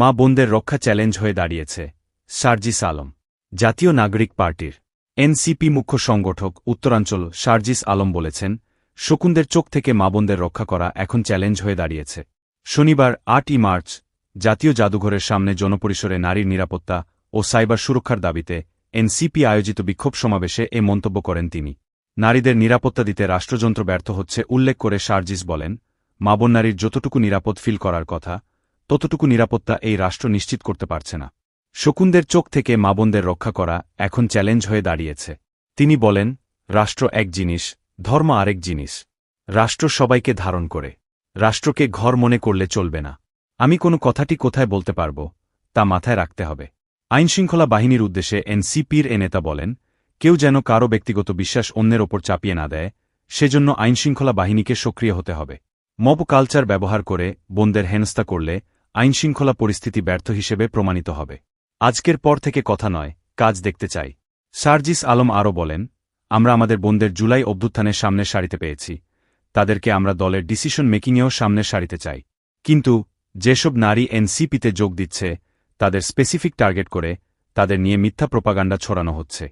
মা বোনদের রক্ষা চ্যালেঞ্জ হয়ে দাঁড়িয়েছে। সার্জিস আলম জাতীয় নাগরিক পার্টির এনসিপি মুখ্য সংগঠক উত্তরাঞ্চল সার্জিস আলম বলেছেন, শকুনদের চোখ থেকে মা বোনদের রক্ষা করা এখন চ্যালেঞ্জ হয়ে দাঁড়িয়েছে। শনিবার আটই মার্চ, জাতীয় জাদুঘরের সামনে জনপরিসরে নারীর নিরাপত্তা ও সাইবার সুরক্ষার দাবিতে এনসিপি আয়োজিত বিক্ষোভ সমাবেশে এ মন্তব্য করেন তিনি। নারীদের নিরাপত্তা দিতে রাষ্ট্রযন্ত্র ব্যর্থ হচ্ছে উল্লেখ করে সার্জিস বলেন মাবন নারীর যতটুকু নিরাপদ ফিল করার কথা ততটুকু নিরাপত্তা এই রাষ্ট্র নিশ্চিত করতে পারছে না। শকুনদের চোখ থেকে মাবনদের রক্ষা করা এখন চ্যালেঞ্জ হয়ে দাঁড়িয়েছে। তিনি বলেন, রাষ্ট্র এক জিনিস, ধর্ম আরেক জিনিস। রাষ্ট্র সবাইকে ধারণ করে। রাষ্ট্রকে ঘর মনে করলে চলবে না। আমি কোনো কথাটি কোথায় বলতে পারব, তা মাথায় রাখতে হবে। আইনশৃঙ্খলা বাহিনীর উদ্দেশ্যে এনসিপির এ নেতা বলেন, কেউ যেন কারও ব্যক্তিগত বিশ্বাস অন্যের ওপর চাপিয়ে না দেয়, সেজন্য আইনশৃঙ্খলা বাহিনীকে সক্রিয় হতে হবে। মব কালচার ব্যবহার করে বোনদের হেনস্থা করলে আইনশৃঙ্খলা পরিস্থিতি ব্যর্থ হিসেবে প্রমাণিত হবে। আজকের পর থেকে কথা নয়, কাজ দেখতে চাই। সার্জিস আলম আরও বলেন, আমরা আমাদের বোনদের জুলাই অভ্যুত্থানের সামনের সারিতে পেয়েছি। তাদেরকে আমরা দলের ডিসিশন মেকিংয়েও সামনের সারিতে চাই। কিন্তু যেসব নারী এনসিপিতে যোগ দিচ্ছে, তাদের স্পেসিফিক টার্গেট করে তাদের নিয়ে মিথ্যা প্রোপাগান্ডা ছড়ানো হচ্ছে।